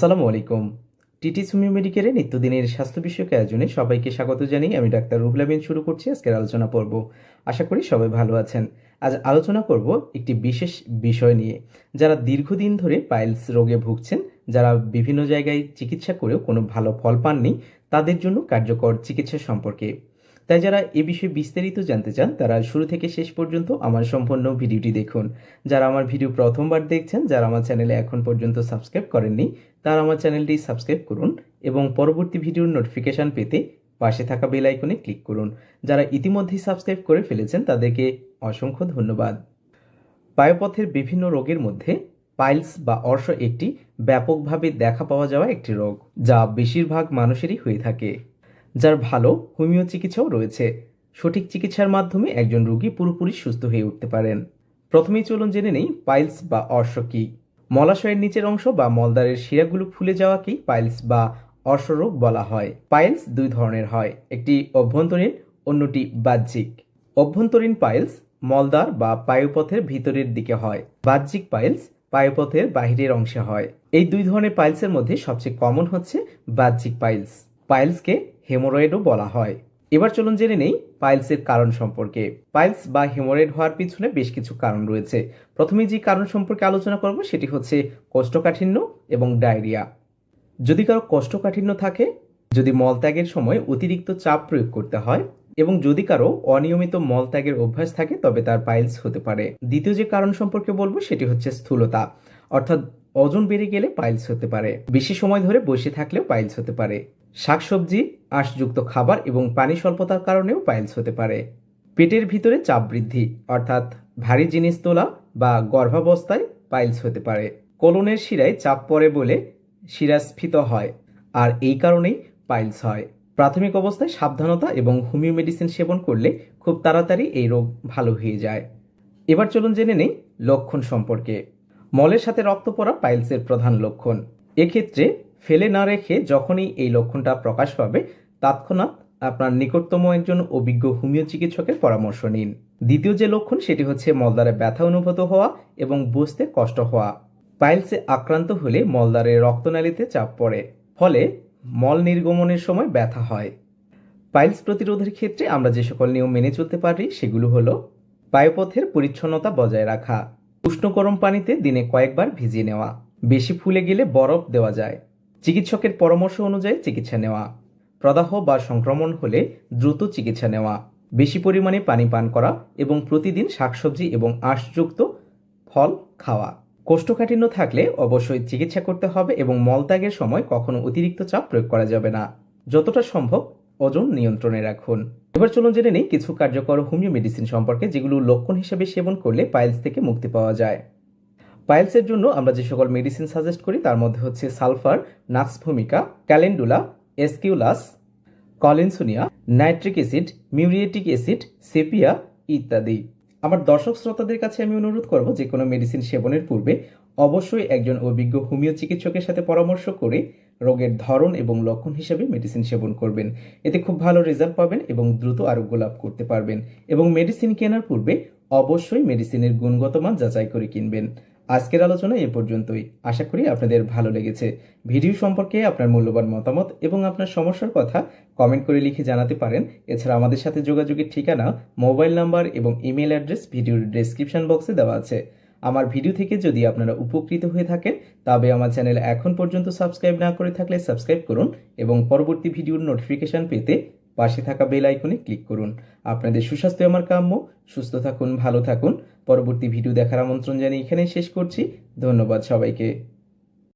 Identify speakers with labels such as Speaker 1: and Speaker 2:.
Speaker 1: আসসালামু আলাইকুম। টিটি সুমি মেডিকেলের নিত্যদিনের স্বাস্থ্য বিষয়ক আয়োজনে সবাইকে স্বাগত জানিয়ে আমি ডাক্তার রুহুল আমিন শুরু করছি আজকের আলোচনা পর্ব। আশা করি সবাই ভালো আছেন। আজ আলোচনা করব একটি বিশেষ বিষয় নিয়ে। যারা দীর্ঘদিন ধরে পাইলস রোগে ভুগছেন, যারা বিভিন্ন জায়গায় চিকিৎসা করেও কোনো ভালো ফল পাননি, তাদের জন্য কার্যকর চিকিৎসা সম্পর্কে। তাই যারা এ বিষয়ে বিস্তারিত জানতে চান, তারা শুরু থেকে শেষ পর্যন্ত আমার সম্পূর্ণ ভিডিওটি দেখুন। যারা আমার ভিডিও প্রথমবার দেখছেন, যারা আমার চ্যানেলে এখন পর্যন্ত সাবস্ক্রাইব করেননি, তারা আমার চ্যানেলটি সাবস্ক্রাইব করুন এবং পরবর্তী ভিডিওর নোটিফিকেশন পেতে পাশে থাকা বেল আইকনে ক্লিক করুন। যারা ইতিমধ্যেই সাবস্ক্রাইব করে ফেলেছেন, তাদেরকে অসংখ্য ধন্যবাদ। পায়ুপথের বিভিন্ন রোগের মধ্যে পাইলস বা অর্শ একটি ব্যাপকভাবে দেখা পাওয়া যাওয়া একটি রোগ, যা বেশিরভাগ মানুষেরই হয়ে থাকে। যার ভালো হোমিও চিকিৎসাও রয়েছে। সঠিক চিকিৎসার মাধ্যমে একজন রোগী পুরোপুরি সুস্থ হয়ে উঠতে পারেন। প্রথমেই চলুন জেনে নেই পাইলস বা অর্শ কী। মলাশয়ের নিচের অংশ বা মলদ্বারের শিরাগুলো ফুলে যাওয়াকেই পাইলস বা অর্শরোগ বলা হয়। পাইলস দুই ধরনের হয়, একটি অভ্যন্তরীণ, অন্যটি বাহ্যিক। অভ্যন্তরীণ পাইলস মলদ্বার বা পায়ুপথের ভিতরের দিকে হয়। বাহ্যিক পাইলস পায়ুপথের বাহিরের অংশে হয়। এই দুই ধরনের পাইলসের মধ্যে সবচেয়ে কমন হচ্ছে বাহ্যিক পাইলস। পাইলসকে হেমোরয়েডও বলা হয়। এবার চলুন জেনে নেই পাইলসের কারণ সম্পর্কে। পাইলস বা হেমোরয়েড হওয়ার পিছনে বেশ কিছু কারণ রয়েছে। প্রথমে যে কারণ সম্পর্কে আলোচনা করব সেটি হচ্ছে কোষ্ঠকাঠিন্য এবং ডায়রিয়া। যদি কারও কোষ্ঠকাঠিন্য থাকে, যদি মলত্যাগের সময় অতিরিক্ত চাপ প্রয়োগ করতে হয় এবং যদি কারও অনিয়মিত মলত্যাগের অভ্যাস থাকে, তবে তার পাইলস হতে পারে। দ্বিতীয় যে কারণ সম্পর্কে বলব সেটি হচ্ছে স্থূলতা। অর্থাৎ ওজন বেড়ে গেলে পাইলস হতে পারে। বেশি সময় ধরে বসে থাকলেও পাইলস হতে পারে। শাকসবজি, আঁশযুক্ত খাবার এবং পানি স্বল্পতার কারণেও পাইলস হতে পারে। পেটের ভিতরে চাপ বৃদ্ধি, অর্থাৎ ভারী জিনিস তোলা বা গর্ভাবস্থায় পাইলস হতে পারে। কোলনের শিরায় চাপ পড়ে বলে শিরা স্ফীত হয় আর এই কারণেই পাইলস হয়। প্রাথমিক অবস্থায় সাবধানতা এবং হোমিও মেডিসিন সেবন করলে খুব তাড়াতাড়ি এই রোগ ভালো হয়ে যায়। এবার চলুন জেনে নেই লক্ষণ সম্পর্কে। মলের সাথে রক্ত পড়া পাইলসের প্রধান লক্ষণ। এক্ষেত্রে ফেলে না রেখে যখনই এই লক্ষণটা প্রকাশ পাবে, তৎক্ষণাৎ আপনার নিকটতম একজন অভিজ্ঞ হোমিও চিকিৎসকের পরামর্শ নিন। দ্বিতীয় যে লক্ষণ, সেটি হচ্ছে মলদ্বারে ব্যথা অনুভূত হওয়া এবং বুঝতে কষ্ট হওয়া। পাইলসে আক্রান্ত হলে মলদ্বারে রক্তনালীতে চাপ পড়ে, ফলে মল নির্গমনের সময় ব্যথা হয়। পাইলস প্রতিরোধের ক্ষেত্রে আমরা যে সকল নিয়ম মেনে চলতে পারি, সেগুলো হলো পায়ুপথের পরিচ্ছন্নতা বজায় রাখা উষ্ণ গরম পানিতে দিনে কয়েকবার ভিজিয়ে নেওয়া। বেশি ফুলে গেলে বরফ দেওয়া যায়। চিকিৎসকের পরামর্শ অনুযায়ী চিকিৎসা নেওয়া। প্রদাহ বা সংক্রমণ হলে দ্রুত চিকিৎসা নেওয়া। বেশি পরিমাণে পানি পান করা এবং প্রতিদিন শাকসবজি এবং আঁশযুক্ত ফল খাওয়া। কোষ্ঠকাঠিন্য থাকলে অবশ্যই চিকিৎসা করতে হবে এবং মলত্যাগের সময় কখনো অতিরিক্ত চাপ প্রয়োগ করা যাবে না। যতটা সম্ভব ওজন নিয়ন্ত্রণে রাখুন। এবার চলুন জেনে নিই কিছু কার্যকর হোমিও মেডিসিন সম্পর্কে যেগুলো লক্ষণ হিসেবে সেবন করলে পাইলস থেকে মুক্তি পাওয়া যায়। পাইলসের জন্য আমরা যে সকল মেডিসিন সাজেস্ট করি তার মধ্যে হচ্ছে সালফার নাক্স ভূমিকা calendula, aesculus, collinsonia, nitric acid, muriatic acid, sepia ইত্যাদি। আমার দর্শক শ্রোতাদের কাছে আমি অনুরোধ করব যে কোনো মেডিসিন সেবনের পূর্বে অবশ্যই একজন অভিজ্ঞ হোমিও চিকিৎসকের সাথে পরামর্শ করে রোগের ধরন এবং লক্ষণ হিসেবে মেডিসিন সেবন করবেন। এতে খুব ভালো রেজাল্ট পাবেন এবং দ্রুত আরোগ্য লাভ করতে পারবেন এবং মেডিসিন কেনার পূর্বে অবশ্যই মেডিসিনের গুণগত মান যাচাই করে কিনবেন। আজকের আলোচনা এ পর্যন্তই। আশা করি আপনাদের ভালো লেগেছে। ভিডিও সম্পর্কে আপনার মূল্যবান মতামত এবং আপনার সমস্যার কথা কমেন্ট করে লিখে জানাতে পারেন। এছাড়া আমাদের সাথে যোগাযোগের ঠিকানা মোবাইল নাম্বার এবং ইমেল অ্যাড্রেস ভিডিওর ডেসক্রিপশন বক্সে দেওয়া আছে। আমার ভিডিও থেকে যদি আপনারা উপকৃত হয়ে থাকেন, তবে আমার চ্যানেল এখন পর্যন্ত সাবস্ক্রাইব না করে থাকলে সাবস্ক্রাইব করুন এবং পরবর্তী ভিডিওর নোটিফিকেশান পেতে পাশে থাকা বেল আইকনে ক্লিক করুন। আপনাদের সুস্বাস্থ্য আমার কাম্য। সুস্থ থাকুন, ভালো থাকুন। পরবর্তী ভিডিও দেখার আমন্ত্রণ জানিয়ে এখানেই শেষ করছি। ধন্যবাদ সবাইকে।